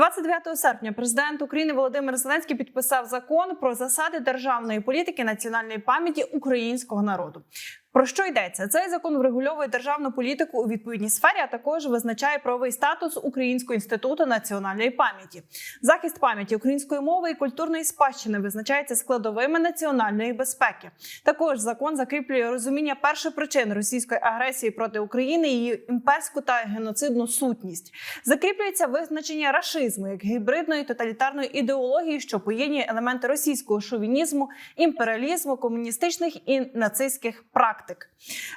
29 серпня президент України Володимир Зеленський підписав закон про засади державної політики національної пам'яті українського народу. Про що йдеться? Цей закон врегульовує державну політику у відповідній сфері, а також визначає правовий статус Українського інституту національної пам'яті. Захист пам'яті української мови і культурної спадщини визначається складовими національної безпеки. Також закон закріплює розуміння першопричин російської агресії проти України, її імперську та геноцидну сутність. Закріплюється визначення рашизму як гібридної тоталітарної ідеології, що поєднує елементи російського шовінізму, імперіалізму, комуністичних і нацистських практик.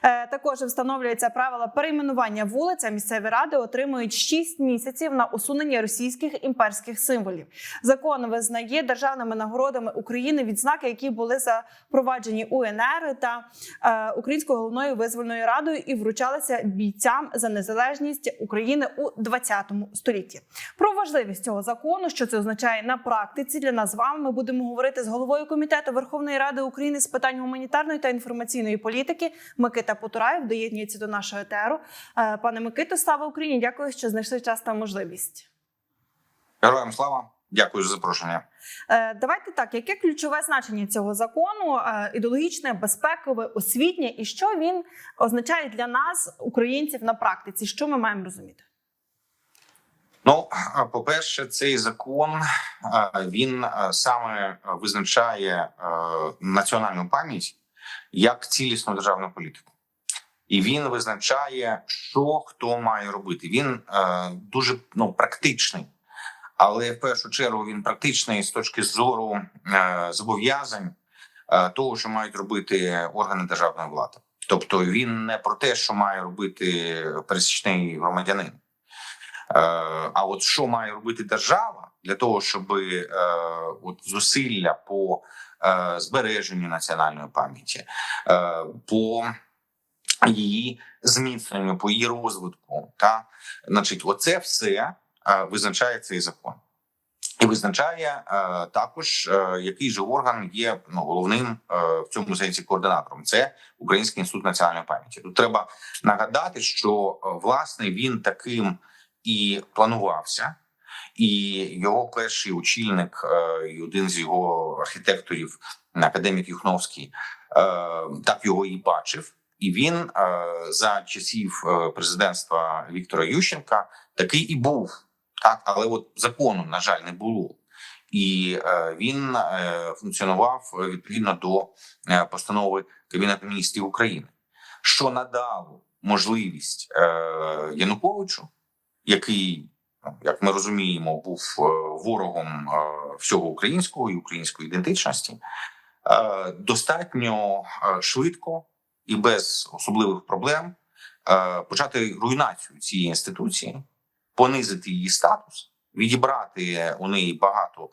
Е, також встановлюються правила перейменування вулиць. а Місцеві ради отримують 6 місяців на усунення російських імперських символів. Закон визнає державними нагородами України відзнаки, які були запроваджені УНР та е, Українською головною визвольною радою і вручалися бійцям за незалежність України у 20 столітті. Про важливість цього закону, що це означає на практиці для нас з вами. Ми будемо говорити з головою комітету Верховної Ради України з питань гуманітарної та інформаційної політики Микита Потураєв доєднується до нашого етеру. Е, Пане Микито, слава Україні! Дякую, що знайшли час та можливість. Героям слава, дякую за запрошення. Е, Давайте так, яке ключове значення цього закону? Е, Ідеологічне, безпекове, освітнє, і що він означає для нас, українців, на практиці? Що ми маємо розуміти? Ну, по-перше, цей закон він саме визначає національну пам'ять як цілісну державну політику, і він визначає, що хто має робити. Він а, дуже ну практичний, але в першу чергу він практичний з точки зору а, зобов'язань а, того, що мають робити органи державної влади. Тобто він не про те, що має робити пересічний громадянин. Е, А от що має робити держава для того, щоб е, от зусилля по е, збереженню національної пам'яті, е, по її зміцненню, по її розвитку, та значить, оце все е, визначає цей закон. І визначає е, також, е, який же орган є ну, головним е, в цьому сенсі координатором. Це Український інститут національної пам'яті. Тут треба нагадати, що е, власне він таким і планувався, і його перший очільник, е, і один з його архітекторів, академік Юхновський, е, так його і бачив. І він е, за часів президентства Віктора Ющенка такий і був. Так, але от закону, на жаль, не було. І він функціонував відповідно до постанови Кабінету міністрів України, що надало можливість Януковичу, який, як ми розуміємо, був е, ворогом е, всього українського і української ідентичності, е, достатньо швидко і без особливих проблем почати руйнацію цієї інституції понизити її статус, відібрати у неї багато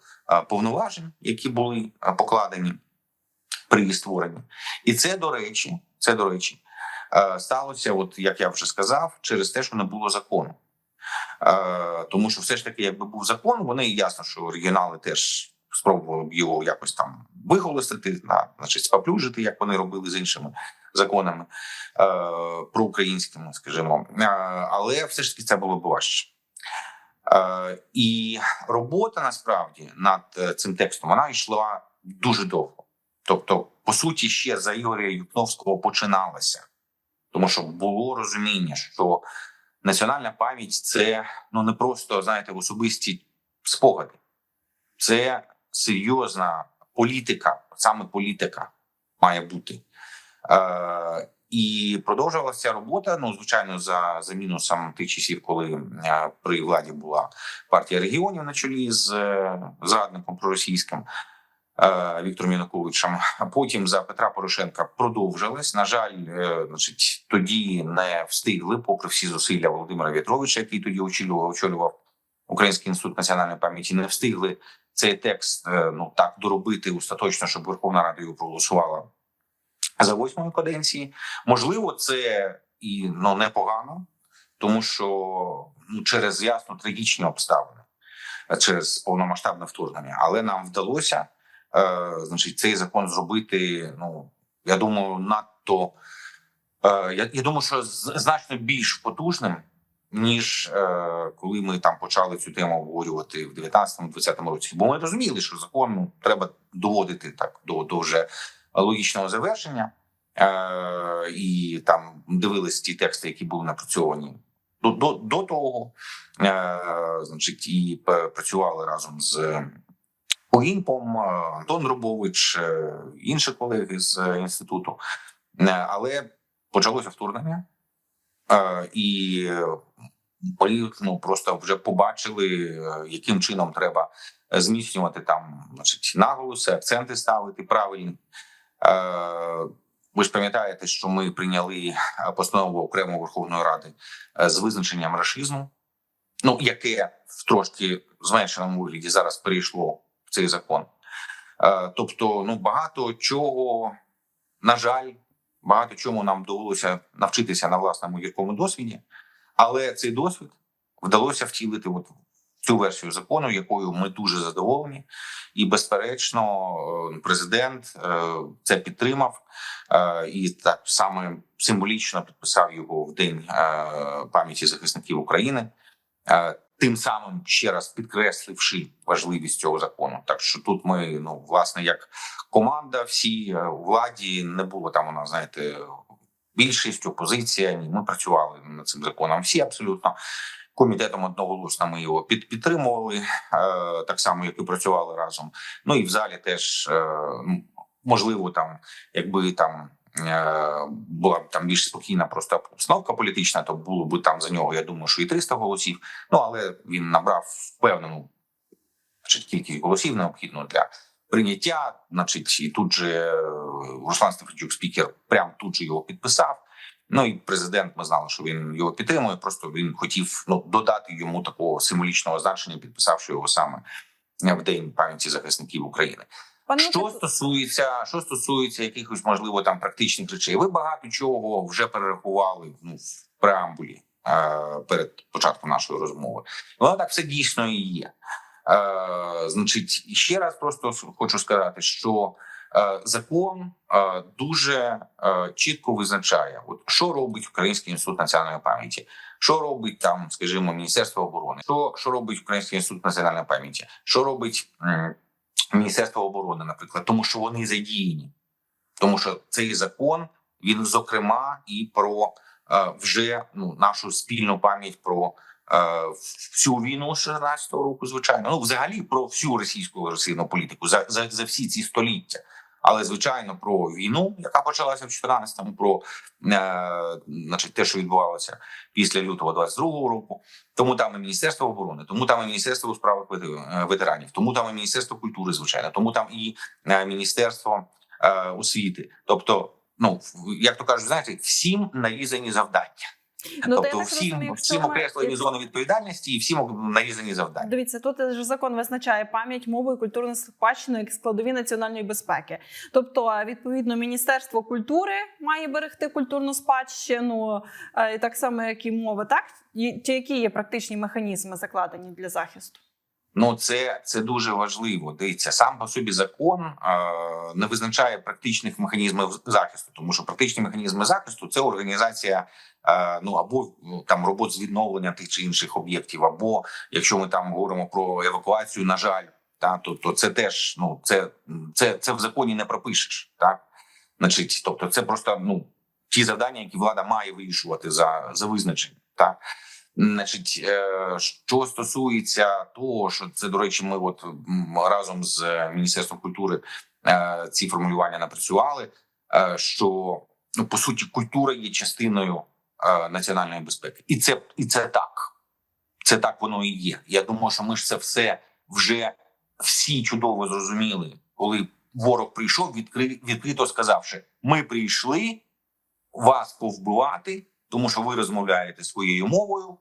повноважень, які були покладені при її створенні, і це до речі, це до речі, сталося, от як я вже сказав, через те, що не було закону. А, Тому що все ж таки, якби був закон, вони ясно, що регіонали теж спробували б його якось там виголосити, на значить споплюжити, як вони робили з іншими законами е, проукраїнськими, скажімо, е, але все ж таки це було б важче. Е, і робота насправді над е, цим текстом вона йшла дуже довго. Тобто, по суті, ще за Ігоря Юкновського починалася, тому що було розуміння, що національна пам'ять це ну не просто знаєте особисті спогади, це серйозна політика, саме політика має бути. Е, і продовжувалася робота. Ну, звичайно, за за мінусом тих часів, коли е, при владі була партія регіонів на чолі з е, зрадником проросійським Віктором Януковичем. Потім за Петра Порошенка продовжилась. На жаль, е, значить, тоді не встигли, попри всі зусилля Володимира В'ятровича, який тоді очолював, очолював Український інститут національної пам'яті, не встигли цей текст е, ну так доробити остаточно, щоб Верховна Рада його проголосувала за восьмої каденції. Можливо, це і ну непогано, тому що ну через ясно трагічні обставини, через повномасштабне вторгнення, але нам вдалося, е, значить, цей закон зробити. Ну я думаю, надто е, я, я думаю, що значно більш потужним ніж е, коли ми там почали цю тему обговорювати в 19-20 році. Бо ми розуміли, що закон ну, треба доводити так до, до вже логічного завершення, е, і там дивились ті тексти, які були напрацьовані до, до, до того, е, значить, і працювали разом з. Огінпом, е, Антон Дробович, е, інші колеги з інституту, Е, але почалося вторгнення, і ми ну, просто вже побачили, яким чином треба зміцнювати там, значить, наголоси, акценти ставити правильні. Ви ж пам'ятаєте, що ми прийняли постанову окремо Верховної Ради з визначенням рашизму, ну яке в трошки зменшеному вигляді зараз перейшло цей закон. Е, Тобто, ну багато чого, на жаль, багато чому нам довелося навчитися на власному гіркому досвіді, але цей досвід вдалося втілити от цю версію закону, якою ми дуже задоволені, і безперечно, е, президент е, це підтримав і так саме символічно підписав його в день пам'яті захисників України. Тим самим ще раз підкресливши важливість цього закону, так що тут ми ну власне як команда, всі е, у владі не було там. Нас знаєте, більшість, опозиція. Ні, ми працювали над цим законом. Всі абсолютно комітетом одноголосно ми його під, підтримували, е, так само як і працювали разом. Ну і в залі теж е, можливо, там, якби там. Е, Була б там більш спокійна просто обстановка політична, то було б там за нього, я думаю, що і 300 голосів. Ну але він набрав впевнену значить, кількість голосів необхідну для прийняття. Значить, і тут же е, Руслан Стефанчук, спікер, прям тут же його підписав. Ну і президент, ми знали, що він його підтримує. Просто він хотів ну додати йому такого символічного значення, підписавши його саме в день пам'яті захисників України. Пане Що стосується, що стосується якихось можливо там практичних речей, ви багато чого вже перерахували ну, в преамбулі е, перед початком нашої розмови. Воно так все дійсно і є. Е, значить, ще раз просто хочу сказати, що е, закон е, дуже е, чітко визначає, от що робить Український інститут національної пам'яті, що робить там, скажімо, Міністерство оборони, що, що робить Український інститут національної пам'яті, що робить. Міністерства оборони, наприклад, тому що вони задіяні, тому що цей закон він зокрема і про е, вже ну нашу спільну пам'ять про е, всю війну з 16-го року, звичайно, ну взагалі про всю російську агресивну політику за, за, за всі ці століття. Але звичайно про війну, яка почалася в 14-му, про е, значить, те, що відбувалося після лютого 22-го року. Тому там і Міністерство оборони, тому там і Міністерство у справах е, ветеранів, тому там і Міністерство культури, звичайно, тому там і е, Міністерство е, освіти. Тобто, ну як то кажуть, знаєте, всім нарізані завдання. Ну, тобто, так всім, розумію, всім окреслені зони відповідальності і всім нарізані завдання. Дивіться, тут ж закон визначає пам'ять, мову і культурну спадщину як складові національної безпеки. Тобто, е, відповідно, Міністерство культури має берегти культурну спадщину, е, і так само, як і мови, так? Чи які є практичні механізми закладені для захисту? Ну, це, це дуже важливо. Дивіться, сам по собі закон е, не визначає практичних механізмів захисту, тому що практичні механізми захисту це організація. Е, Ну або там робот з відновлення тих чи інших об'єктів, або якщо ми там говоримо про евакуацію, на жаль, та то, то це теж ну це, це, це в законі не пропишеш, так значить, тобто, це просто ну ті завдання, які влада має вирішувати за, за визначенням, так. Значить, е, що стосується того, що це до речі, ми от разом з е, міністерством культури ці формулювання напрацювали. Що ну по суті культура є частиною національної безпеки, і це і це так. Це так воно і є. Я думаю, що ми ж це все вже всі чудово зрозуміли, коли ворог прийшов, відкри, відкрито сказавши: ми прийшли вас повбивати, тому що ви розмовляєте своєю мовою,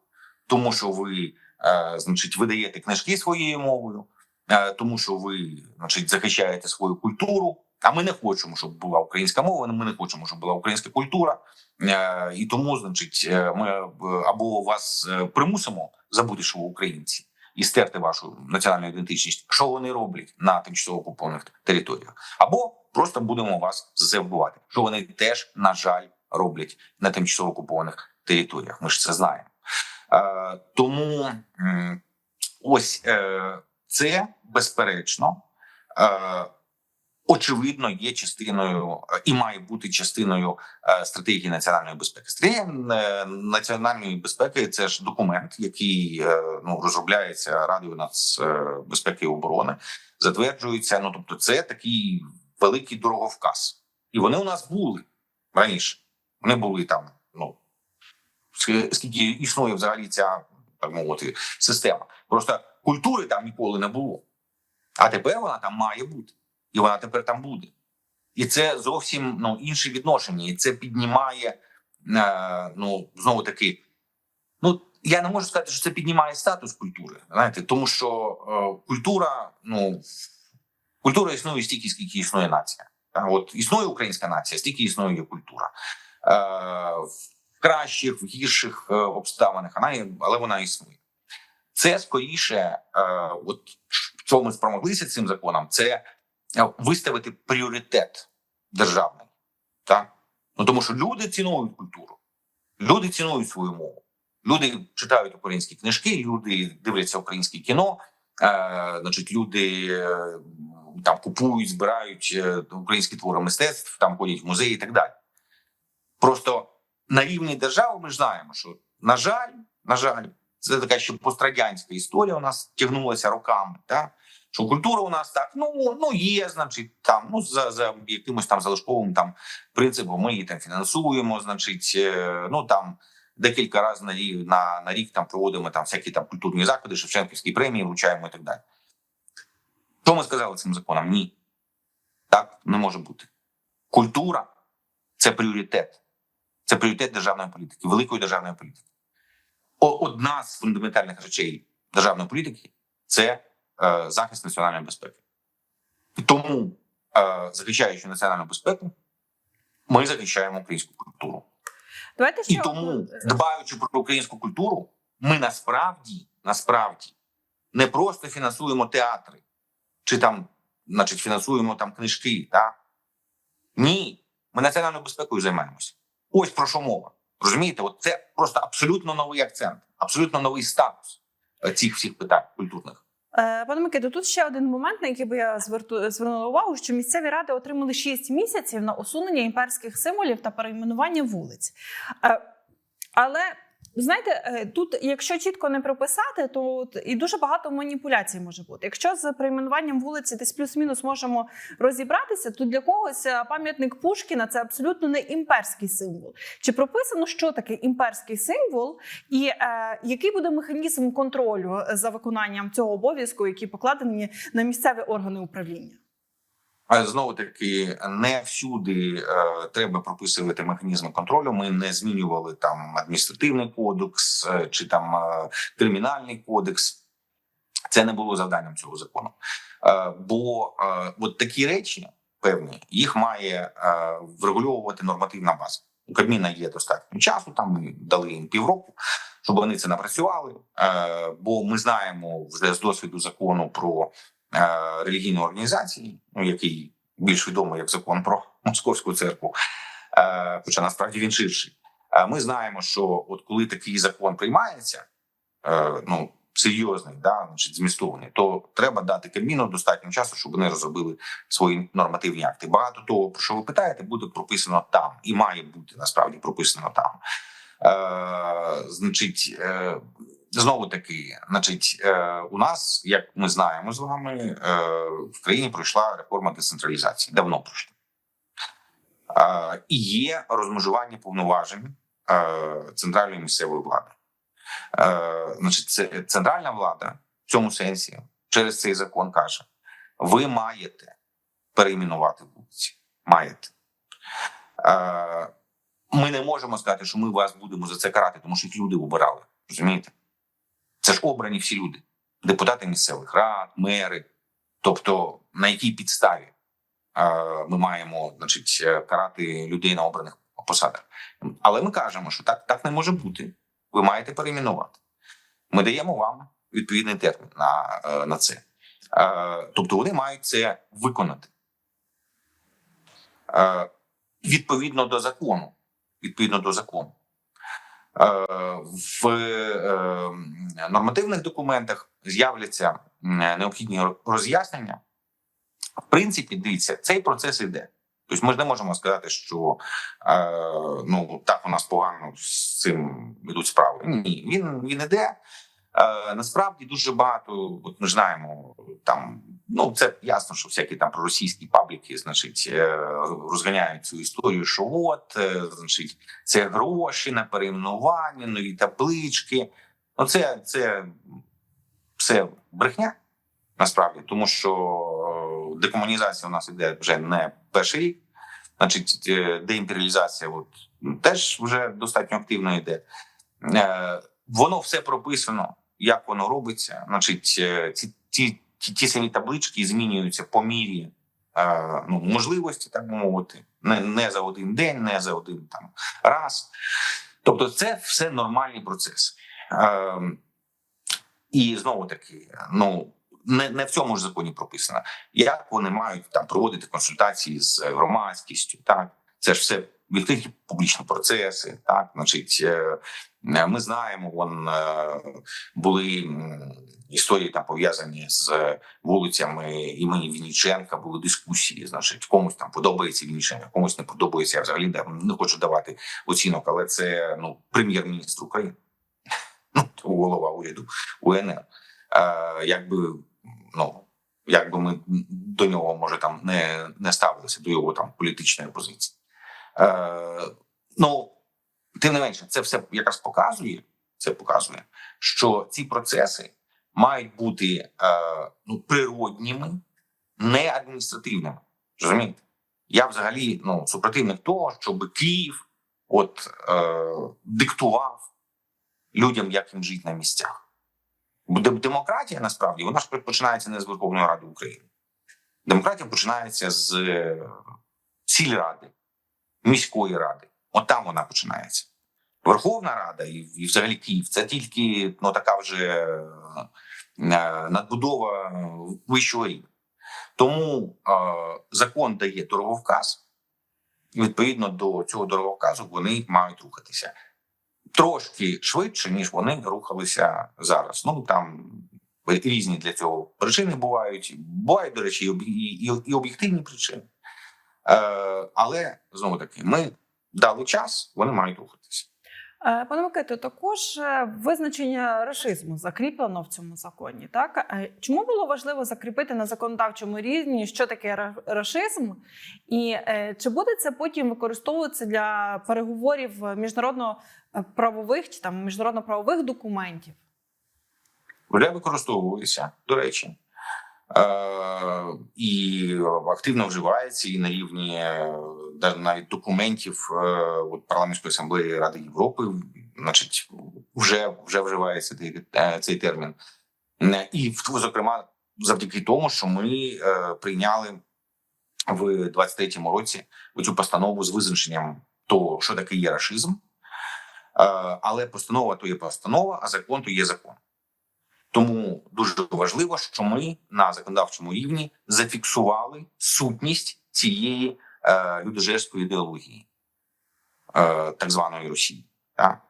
тому що ви, е, значить, видаєте книжки своєю мовою, е, тому що ви, значить, захищаєте свою культуру. А ми не хочемо, щоб була українська мова. Ми не хочемо, щоб була українська культура. Е, і тому, значить, е, ми е, або вас примусимо забути, що ви українці, і стерти вашу національну ідентичність, що вони роблять на тимчасово окупованих територіях, або просто будемо вас за що вони теж, на жаль, роблять на тимчасово окупованих територіях. Ми ж це знаємо. Тому ось це безперечно. Очевидно, є частиною е, і має бути частиною е, стратегії національної безпеки. Стратегія е, національної безпеки це ж документ, який ну розробляється Радою нацбезпеки і оборони, затверджується. Ну тобто, це такий великий дороговказ, і вони у нас були раніше. Вони були там. Ну ск- скільки існує взагалі ця так мовити система. Просто культури там ніколи не було. А тепер вона там має бути, і вона тепер там буде. І це зовсім ну, інше відношення, і це піднімає е, ну знову таки. Ну я не можу сказати, що це піднімає статус культури. Знаєте, тому що е, культура, ну культура існує стільки, скільки існує нація. От існує українська нація, стільки існує її культура. Е, в кращих, в гірших е, обставинах, вона але вона існує. Це скоріше, е, от що ми спромоглися цим законом, це виставити пріоритет державний. Так? Ну, тому що люди цінують культуру, люди цінують свою мову, люди читають українські книжки, люди дивляться українське кіно, е, значить, люди е, там купують, збирають е, українські твори мистецтв, там ходять в музеї і так далі. Просто на рівні держави ми ж знаємо, що на жаль, на жаль, це така ще пострадянська історія у нас тягнулася роками. Так? Що культура у нас так, ну ну є, значить, там ну за, за якимось там залишковим там принципом ми її там фінансуємо, значить, е, ну там декілька разів на рік на, на рік там проводимо там всякі там культурні заходи, Шевченківські премії вручаємо і так далі. Що ми сказали цим законом? Ні. Так не може бути. Культура це пріоритет. Це пріоритет державної політики, великої державної політики. Одна з фундаментальних речей державної політики це захист національної безпеки. Тому, е, захищаючи національну безпеку, ми захищаємо українську культуру. Давайте ще І тому, дбаючи про українську культуру, ми насправді, насправді не просто фінансуємо театри чи там, значить, фінансуємо там книжки. Та? Ні, ми національною безпекою займаємося. Ось про що мова. Розумієте, от це просто абсолютно новий акцент, абсолютно новий статус е, цих всіх питань культурних. Е, Пане Микиду, тут ще один момент, на який би я зверту, звернула увагу, що місцеві ради отримали 6 місяців на усунення імперських символів та перейменування вулиць. Е, Але знаєте, е, тут, якщо чітко не прописати, то і дуже багато маніпуляцій може бути. Якщо з перейменуванням вулиці десь плюс-мінус можемо розібратися, то для когось е, пам'ятник Пушкіна це абсолютно не імперський символ. Чи прописано, що таке імперський символ, і е, який буде механізм контролю за виконанням цього обов'язку, які покладені на місцеві органи управління? Знову таки не всюди е, треба прописувати механізми контролю. Ми не змінювали там адміністративний кодекс е, чи там е, кримінальний кодекс. Це не було завданням цього закону. Бо от такі речі певні їх має врегульовувати нормативна база. У Кабміна є достатньо часу. Там ми дали їм півроку, щоб вони це напрацювали. Бо ми знаємо вже з досвіду закону про е, релігійні організації, ну який більш відомий як закон про московську церкву, е, хоча насправді він ширший. Е, ми знаємо, що от коли такий закон приймається, ну серйозний, да, значить, змістований, то треба дати Кабміну достатньо часу, щоб вони розробили свої нормативні акти. Багато того, про що ви питаєте, буде прописано там і має бути насправді прописано там. Значить, знову таки, значить, е, у нас, як ми знаємо з вами, е, в країні пройшла реформа децентралізації. Давно пройшла. Е, і є розмежування повноважень е, центральної місцевої влади. Е, значить, це центральна влада в цьому сенсі через цей закон каже: ви маєте перейменувати вулиці. Маєте. Е, ми не можемо сказати, що ми вас будемо за це карати, тому що їх люди обирали. Розумієте? Це ж обрані всі люди: депутати місцевих рад, мери. Тобто, на якій підставі е, ми маємо значить, е, карати людей на обраних посадах. Але ми кажемо, що так, так не може бути. Ви маєте перейменувати. Ми даємо вам відповідний термін на, е, на це. Тобто вони мають це виконати. Відповідно до закону. Відповідно до закону. Е, В е, нормативних документах з'являться необхідні роз'яснення. В принципі, дивіться, цей процес іде. Тобто ми ж не можемо сказати, що е, ну так у нас погано з цим йдуть справи. Ні, він, він іде. Е, насправді дуже багато, от ми знаємо, там ну це ясно, що всякі там проросійські пабліки, значить, е, розганяють цю історію, що от, е, значить, це гроші на перейменування, нові таблички. Ну, це, це все брехня насправді, тому що декомунізація у нас іде вже не перший рік. Значить, деімперіалізація от, теж вже достатньо активно йде. Воно все прописано, як воно робиться. Значить, е, ці, ці, ті, ті самі таблички змінюються по мірі е, ну, можливості, так би мовити, не, не за один день, не за один там раз. Тобто, це все нормальні процеси. Е, і знову таки, ну не, не в цьому ж законі прописано, як вони мають там проводити консультації з громадськістю. Так, це ж все відкриті публічні процеси. Так, значить, е, ми знаємо, вон е, були історії там пов'язані з вулицями імені Вінниченка. Були дискусії. Значить, комусь там подобається Вінниченка, комусь не подобається. Я взагалі не хочу давати оцінок, але це ну прем'єр-міністр України, ну голова уряду УНР. Е, якби ну якби ми до нього може там не, не ставилися до його там політичної позиції. Е, ну тим не менше, це все якраз показує. Це показує, що ці процеси мають бути е, ну природніми, не адміністративними. Розумієте? Я взагалі ну супротивник того, щоб Київ от е, диктував людям, як їм жити на місцях. Бо демократія насправді вона ж починається не з Верховної Ради України. Демократія починається з е, сільради, міської ради. От там вона починається. Верховна Рада і, і взагалі Київ це тільки ну, така вже е, надбудова вищого рівня. Тому е, закон дає дороговказ, відповідно до цього дороговказу вони мають рухатися трошки швидше, ніж вони рухалися зараз. Ну там різні для цього причини бувають. Бувають, до речі, і об'єктивні причини. Е, але знову таки, ми дали час, вони мають рухатися. Е, Пане Микито, також е, визначення рашизму закріплено в цьому законі. Так чому було важливо закріпити на законодавчому рівні, що таке ра- рашизм, і чи буде це потім використовуватися для переговорів міжнародно-правових чи там міжнародно-правових документів? вже використовується, до речі, і активно вживається і на рівні е, навіть документів е, от парламентської асамблеї Ради Європи, значить, вже, вже вживається цей, е, термін. Е, І в- зокрема, завдяки тому, що ми е, прийняли в 23-му році цю постанову з визначенням того, що таке є рашизм. Е, Але постанова то є постанова, а закон то є закон. Тому дуже важливо, що ми на законодавчому рівні зафіксували сутність цієї е, людожерської ідеології, е, так званої Росії. Так?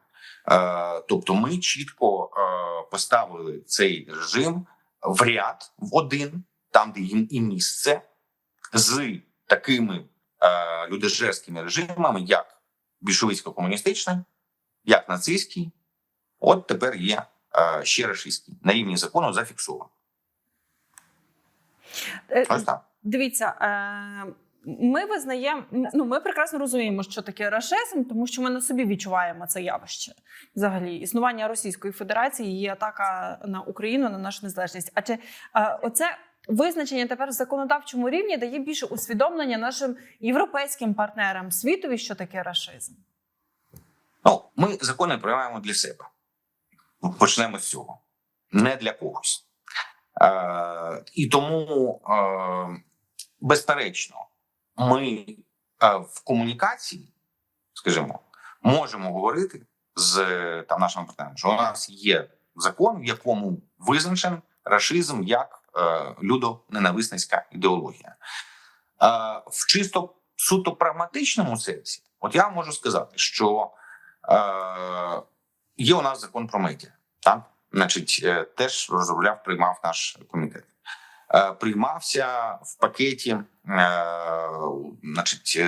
Е, тобто, ми чітко е, поставили цей режим в ряд в один, там, де їм і місце, з такими е, людожерськими режимами, як більшовицько-комуністичний, як нацистський. От тепер є ще рашистський. На рівні закону зафіксовано. Е, Ось так. Дивіться, е, ми визнаємо, ну ми прекрасно розуміємо, що таке рашизм, тому що ми на собі відчуваємо це явище. Взагалі, існування Російської Федерації є атака на Україну, на нашу незалежність. А чи е, оце визначення тепер в законодавчому рівні дає більше усвідомлення нашим європейським партнерам світові, що таке рашизм? Ну, ми закони приймаємо для себе. Почнемо з цього. Не для когось. Е, і тому, е, безперечно, ми е, в комунікації, скажімо, можемо говорити з там, нашими партнерами, що у нас є закон, в якому визначен рашизм як е, людоненависницька ідеологія. Е, в чисто суто прагматичному сенсі, от я можу сказати, що е, є у нас закон про медіа. Так, значить, е, теж розробляв, приймав наш комітет. Е, Приймався в пакеті, е, значить,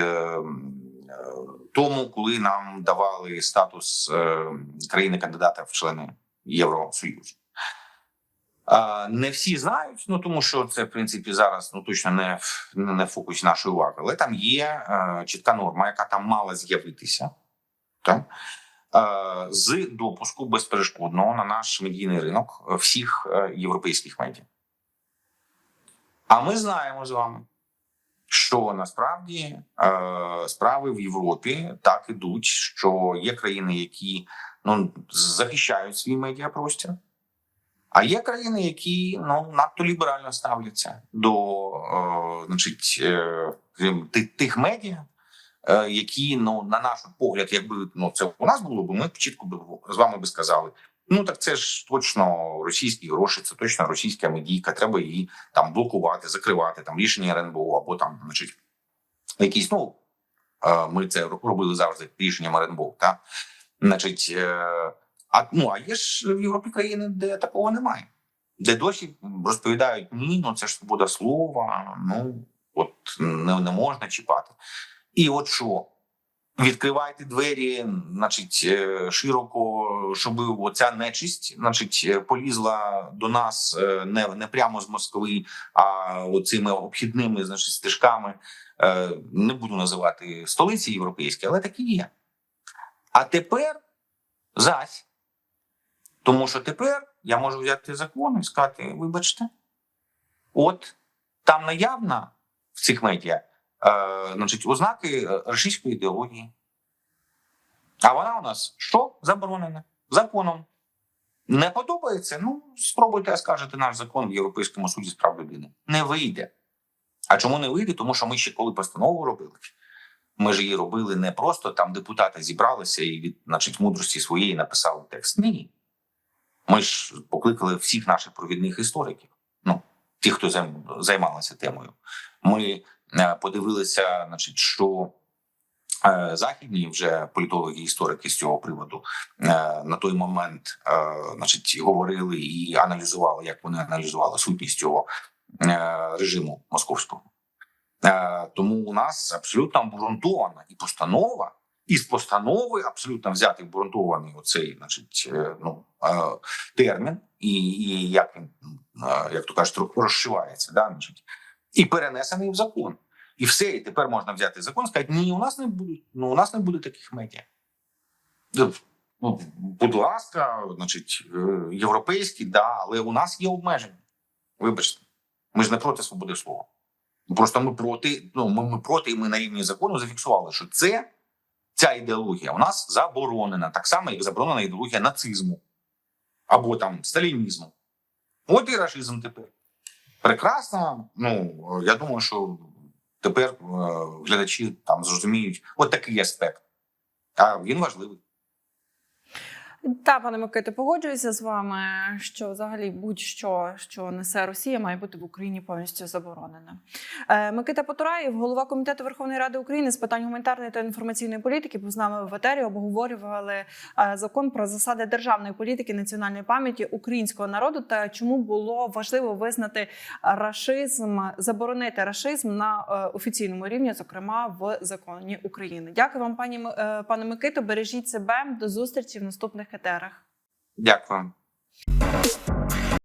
тому, коли нам давали статус е, країни-кандидата в члени Євросоюзу. Не всі знають, ну тому що це в принципі зараз ну точно не в не в фокусі нашої уваги, але там є чітка норма, яка там мала з'явитися, так? Е, з допуску безперешкодного на наш медійний ринок е, всіх е, європейських медіа. А ми знаємо з вами, що насправді справи в Європі так ідуть, що є країни, які ну захищають свій медіапростір, а є країни, які ну надто ліберально ставляться до е, значить, е, тих, медіа, які ну на наш погляд, якби ну це у нас було б, ми б чітко б з вами би сказали. Ну так це ж точно російські гроші, це точно російська медійка. Треба її там блокувати, закривати там рішення РНБО або там, значить, якісь ну е, ми це робили завжди рішенням РНБО. Та значить, е, а ну а є ж в Європі країни, де такого немає, де досі розповідають ні, ну це ж свобода слова. Ну от не, не можна чіпати. І от що? Відкривайте двері, значить, е, широко, щоб оця нечисть, значить, е, полізла до нас е, не, не прямо з Москви, а оцими обхідними значить, стежками. Не буду називати столиці європейські, але такі є. А тепер зась. Тому що тепер я можу взяти закон і сказати: вибачте, от там наявна в цих медіа значить, ознаки е, російської ідеології. А вона у нас що? Заборонена законом. Не подобається? Ну, спробуйте скажете наш закон в Європейському суді з прав людини. Не вийде. А чому не вийде? Тому що ми ще коли постанову робили, ми ж її робили не просто там депутати зібралися і від значить, мудрості своєї написали текст. Ні. Ми ж покликали всіх наших провідних істориків, ну, ті, хто займалися темою. Ми е, подивилися, значить, що е, західні вже політологи і історики з цього приводу е, на той момент е, значить, говорили і аналізували, як вони аналізували сутність цього е, режиму московського. Е, Тому у нас абсолютно обґрунтована і постанова, і з постанови абсолютно взятий обґрунтований оцей, значить, е, ну е, термін, і, і як він, е, як то кажуть, розшивається, да, значить, і перенесений в закон. І все, і тепер можна взяти закон і сказати, ні, у нас не буде, ну у нас не буде таких медіа. Ну, будь ласка, значить, е, європейські, да, але у нас є обмеження. Вибачте, ми ж не проти свободи слова. Просто ми проти, ну ми, ми проти, і ми на рівні закону зафіксували, що це ця ідеологія у нас заборонена, так само, як заборонена ідеологія нацизму або там сталінізму. От і рашизм тепер. Прекрасно. Ну я думаю, що тепер е, глядачі там зрозуміють от такий аспект. А він важливий. Та, пане Миките, погоджуюся з вами, що взагалі будь-що, що несе Росія, має бути в Україні повністю заборонене. Е, Микита Потураєв, голова комітету Верховної Ради України з питань гуманітарної та інформаційної політики, був з нами в етері. Обговорювали е, закон про засади державної політики національної пам'яті українського народу та чому було важливо визнати рашизм, заборонити рашизм на е, офіційному рівні, зокрема в законі України. Дякую вам, пані пане Микито. Бережіть себе. До зустрічі в наступних етерах. Дякую.